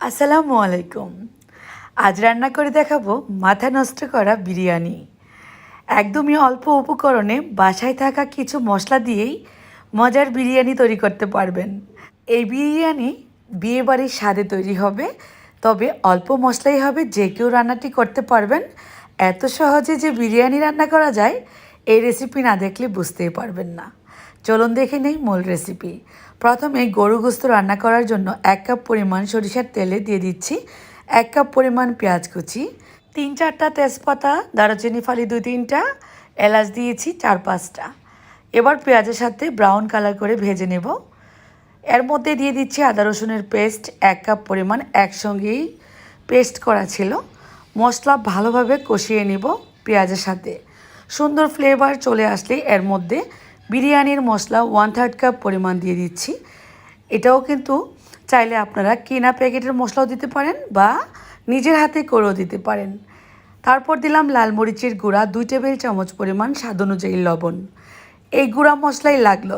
আসসালামু আলাইকুম। আজ রান্না করে দেখাবো মাথা নষ্ট করা বিরিয়ানি। একদমই অল্প উপকরণে বাসায় থাকা কিছু মশলা দিয়েই মজার বিরিয়ানি তৈরি করতে পারবেন। এই বিরিয়ানি বিয়েবাড়ির স্বাদে তৈরি হবে, তবে অল্প মশলাই হবে যে কেউ রান্নাটি করতে পারবেন। এত সহজে যে বিরিয়ানি রান্না করা যায় এই রেসিপি না দেখলে বুঝতেই পারবেন না। চলুন দেখে নেই মূল রেসিপি প্রথমে গরু গোস্ত রান্না করার জন্য এক কাপ পরিমাণ সরিষার তেলে দিয়ে দিচ্ছি এক কাপ পরিমাণ পেঁয়াজ কুচি, তিন চারটা তেজপাতা, দারুচিনি ফালি দু তিনটা, এলাচ দিয়েছি চার পাঁচটা। এবার পেঁয়াজের সাথে ব্রাউন কালার করে ভেজে নেব। এর মধ্যে দিয়ে দিচ্ছি আদা রসুনের পেস্ট এক কাপ পরিমাণ একসঙ্গেই পেস্ট করা ছিল। মশলা ভালোভাবে কষিয়ে নিব পেঁয়াজের সাথে। সুন্দর ফ্লেভার চলে আসলে এর মধ্যে বিরিয়ানির মশলা ওয়ান থার্ড কাপ পরিমাণ দিয়ে দিচ্ছি। এটাও কিন্তু চাইলে আপনারা কেনা প্যাকেটের মশলাও দিতে পারেন বা নিজের হাতে করেও দিতে পারেন। তারপর দিলাম লাল মরিচের গুঁড়া, দুই টেবিল চামচ পরিমাণ স্বাদ অনুযায়ী লবণ। এই গুঁড়া মশলাই লাগল।